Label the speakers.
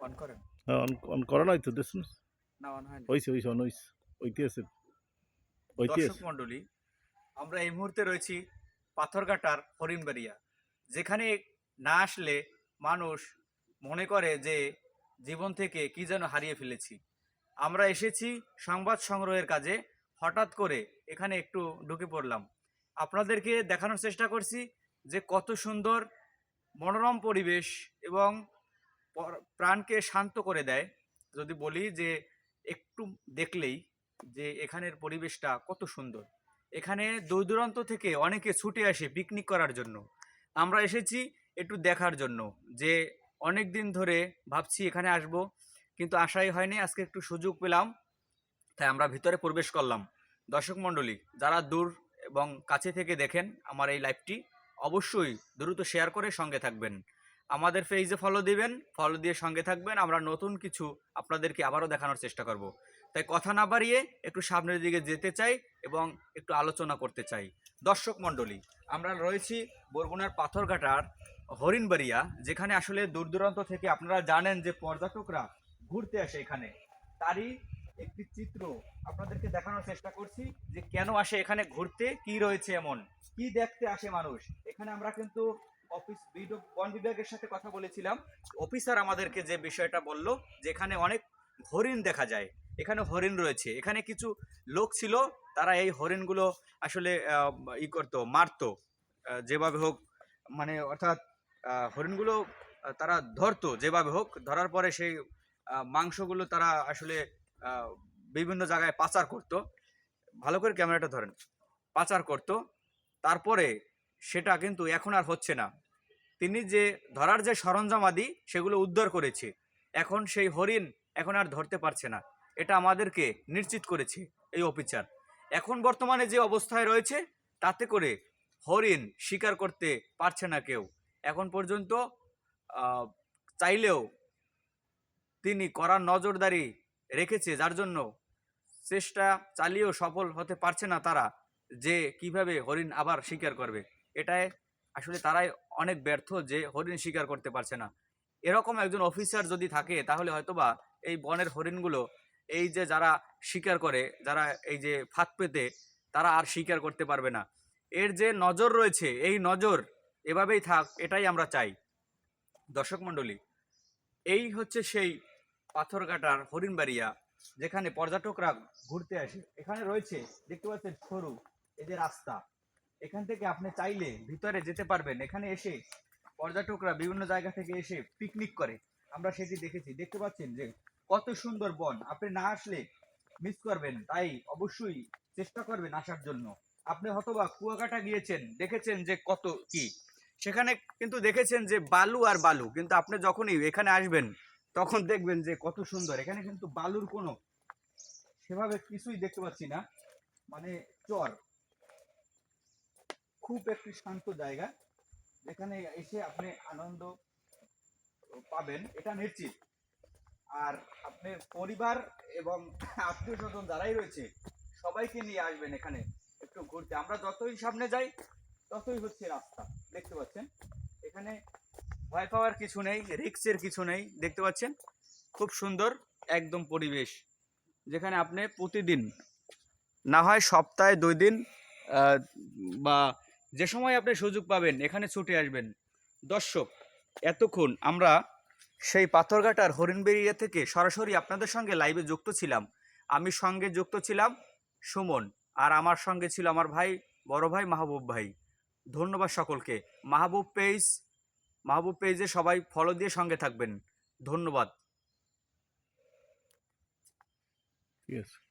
Speaker 1: On করেন
Speaker 2: হ্যাঁ on on করা নাই তো দেখুন
Speaker 1: না? অন হয়নি।
Speaker 2: আছে আছে
Speaker 1: মণ্ডলী আমরা এই মুহূর্তে রয়েছি পাথরঘাটার হরিণবাড়িয়া। যেখানে না আসলে মানুষ মনে করে যে জীবন থেকে কি যেন হারিয়ে ফেলেছি। আমরা এসেছি সংবাদ সংগ্রহের কাজে। হঠাৎ করে এখানে একটু ঢুকে পড়লাম। আপনাদেরকে দেখানোর চেষ্টা করছি যে কত সুন্দর মনোরম পরিবেশ এবং প্রাণকে শান্ত করে দেয়। যদি বলি যে, একটু দেখলেই যে, এখানের পরিবেশটা কত সুন্দর। এখানে দূর দূরান্ত থেকে অনেকে ছুটে আসে পিকনিক করার জন্য। আমরা এসেছি একটু দেখার জন্য যে অনেক দিন ধরে ভাবছি এখানে আসব, কিন্তু আশাই হয়নি, আজকে একটু সুযোগ পেলাম। তাই আমরা ভিতরে প্রবেশ করলাম। দর্শক মণ্ডলী, যারা দূর এবং কাছে থেকে দেখেন আমার এই লাইভটি অবশ্যই দ্রুত শেয়ার করে সঙ্গে থাকবেন। আমাদের পেজে ফলো দিবেন ফলো দিয়ে সঙ্গে থাকবেন, আমরা নতুন কিছু আপনাদেরকে আবারও দেখানোর চেষ্টা করব। তাই কথা না বাড়িয়ে একটু সামনের দিকে যেতে চাই এবং একটু আলোচনা করতে চাই। দর্শক মণ্ডলী, আমরা রয়েছি বরগুনার পাথরঘাটার হরিণবাড়িয়া, যেখানে আসলে দূর দূরান্ত থেকে আপনারা জানেন যে পর্যটকরা ঘুরতে আসে এখানে। তারই একটি চিত্র আপনাদেরকে দেখানোর চেষ্টা করছি যে কেন আসে এখানে ঘুরতে, কি রয়েছে এমন, কি দেখতে আসে মানুষ। এখানে আমরা কিন্তু অফিস বন বিভাগের সাথে কথা বলেছিলাম। অফিসার আমাদেরকে যে বিষয়টা বলল যে এখানে অনেক হরিণ দেখা যায় এখানে হরিণ রয়েছে। এখানে কিছু লোক ছিল, তারা এই হরিণগুলো আসলে ই করতো, মারতো। যেভাবে হোক মানে অর্থাৎ হরিণগুলো তারা ধরতো, যেভাবে হোক, ধরার পরে সেই মাংসগুলো তারা আসলে বিভিন্ন জায়গায় পাচার করতো। ভালো করে ক্যামেরাটা ধরেন, পাচার করতো। তারপরে সেটা কিন্তু এখন আর হচ্ছে না। তিনি যে ধরার যে সরঞ্জামাদি সেগুলো উদ্ধার করেছে। এখন সেই হরিণ এখন আর ধরতে পারছে না। এটা আমাদেরকে নিশ্চিত করেছে এই অফিসার। এখন বর্তমানে যে অবস্থায় রয়েছে, তাতে করে হরিণ শিকার করতে পারছে না কেউ। এখন পর্যন্ত চাইলেও তিনি করার নজরদারি রেখেছে, যার জন্য চেষ্টা চালিয়েও সফল হতে পারছে না তারা যে কীভাবে হরিণ আবার শিকার করবে। এটাই আসলে তারাই অনেক ব্যর্থ যে হরিণ শিকার করতে পারছে না। এরকম একজন অফিসার যদি থাকে, তাহলে হয়তোবা এই বনের হরিণগুলো, এই যে যারা শিকার করে, যারা এই যে ফাঁক পেতে, তারা আর শিকার করতে পারবে না। এর যে নজর রয়েছে, এই নজর এভাবেই থাক, এটাই আমরা চাই। দর্শক মণ্ডলী, এই হচ্ছে সেই পাথরঘাটার হরিণবাড়িয়া, যেখানে পর্যটকরা ঘুরতে আসে। এখানে রয়েছে, দেখতে পাচ্ছেন সরু এই যে রাস্তা। এখান থেকে আপনি চাইলে ভিতরে যেতে পারবেন। এখানে এসে পর্যটকরা বিভিন্ন জায়গা থেকে এসে পিকনিক করে। আমরা সেটি দেখেছি। দেখতে পাচ্ছেন যে কত সুন্দর বন। আপনি না আসলে মিস করবেন। তাই অবশ্যই চেষ্টা করবেন আসার জন্য। আপনি হয়তোবা কুয়াকাটা গিয়েছেন, দেখেছেন যে কত কি। সেখানে কিন্তু দেখেছেন যে বালু আর বালু। কিন্তু আপনি যখনই এখানে আসবেন, তখন দেখবেন যে কত সুন্দর। এখানে কিন্তু বালুর কোনো সেভাবে কিছুই দেখতে পাচ্ছি না। মানে চর। খুব একটি শান্ত জায়গা। যেখানে এসে আপনি আনন্দ পাবেন। এটা নিশ্চিত। আর আপনার পরিবার এবং আত্মীয় স্বজন যারাই রয়েছে, সবাইকে নিয়ে আসবেন এখানে একটু ঘুরতে। আমরা যতই সামনে যাই, ততই হচ্ছে রাস্তা। দেখতে পাচ্ছেন? এখানে ভয় পাওয়ার কিছু নেই, রিক্সের কিছু নেই। দেখতে পাচ্ছেন? খুব সুন্দর একদম পরিবেশ। যেখানে আপনি প্রতিদিন, না হয় সপ্তাহে দুই দিন বা যে সময় আপনি সুযোগ পাবেন, এখানে ছুটে আসবেন। দর্শক, এতক্ষণ আমরা সেই পাথরঘাটার হরিণবেড়িয়া থেকে সরাসরি আপনাদের সঙ্গে লাইভে যুক্ত ছিলাম। আমি সঙ্গে যুক্ত ছিলাম সুমন আর আমার সঙ্গে ছিল আমার ভাই, বড় ভাই মাহবুব ভাই। ধন্যবাদ সকলকে। মাহবুব পেজ, মাহবুব পেজে সবাই ফলো দিয়ে সঙ্গে থাকবেন। ধন্যবাদ।
Speaker 2: আছে